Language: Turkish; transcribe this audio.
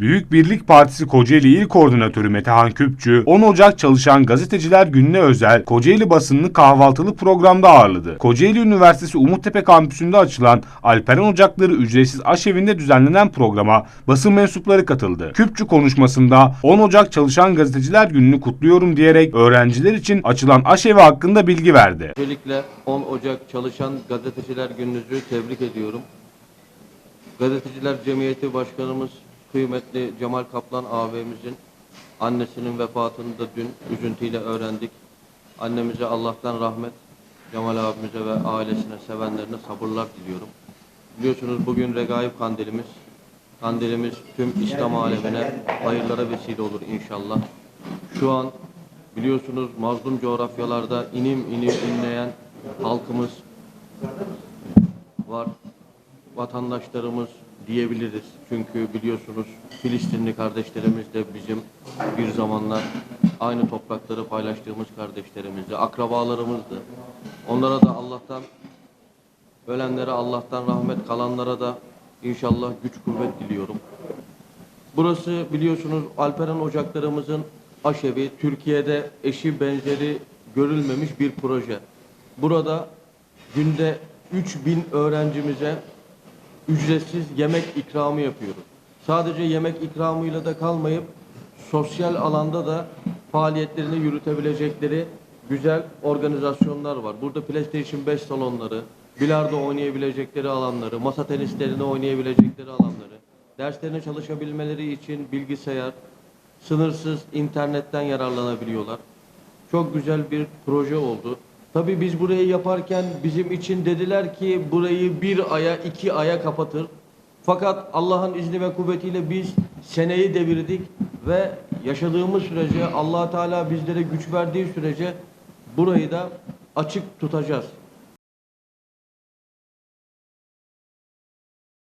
Büyük Birlik Partisi Kocaeli İl Koordinatörü Metehan Küpçü, 10 Ocak Çalışan Gazeteciler Günü'ne özel Kocaeli basınını kahvaltılı programda ağırladı. Kocaeli Üniversitesi Umuttepe kampüsünde açılan Alperen Ocakları ücretsiz aşevinde düzenlenen programa basın mensupları katıldı. Küpçü konuşmasında 10 Ocak Çalışan Gazeteciler Günü'nü kutluyorum diyerek öğrenciler için açılan aşevi hakkında bilgi verdi. Öncelikle 10 Ocak Çalışan Gazeteciler Gününüzü tebrik ediyorum. Gazeteciler Cemiyeti Başkanımız kıymetli Cemal Kaplan ağabeyimizin annesinin vefatını da dün üzüntüyle öğrendik. Annemize Allah'tan rahmet, Cemal abimize ve ailesine, sevenlerine sabırlar diliyorum. Biliyorsunuz bugün Regaib Kandilimiz. Kandilimiz tüm İslam alemine hayırlara vesile olur inşallah. Şu an biliyorsunuz mazlum coğrafyalarda inim inim inleyen halkımız var. Vatandaşlarımız diyebiliriz. Çünkü biliyorsunuz Filistinli kardeşlerimiz de bizim bir zamanlar aynı toprakları paylaştığımız kardeşlerimizdi, akrabalarımızdı. Onlara da Allah'tan ölenlere Allah'tan rahmet kalanlara da inşallah güç kuvvet diliyorum. Burası biliyorsunuz Alperen Ocaklarımızın aşevi, Türkiye'de eşi benzeri görülmemiş bir proje. Burada günde 3000 öğrencimize ücretsiz yemek ikramı yapıyoruz. Sadece yemek ikramıyla da kalmayıp sosyal alanda da faaliyetlerini yürütebilecekleri güzel organizasyonlar var. Burada PlayStation 5 salonları, bilardo oynayabilecekleri alanları, masa tenislerini oynayabilecekleri alanları, derslerine çalışabilmeleri için bilgisayar, sınırsız internetten yararlanabiliyorlar. Çok güzel bir proje oldu. Tabii biz burayı yaparken bizim için dediler ki burayı bir aya, iki aya kapatır. Fakat Allah'ın izni ve kuvvetiyle biz seneyi devirdik ve yaşadığımız sürece allah Teala bizlere güç verdiği sürece burayı da açık tutacağız.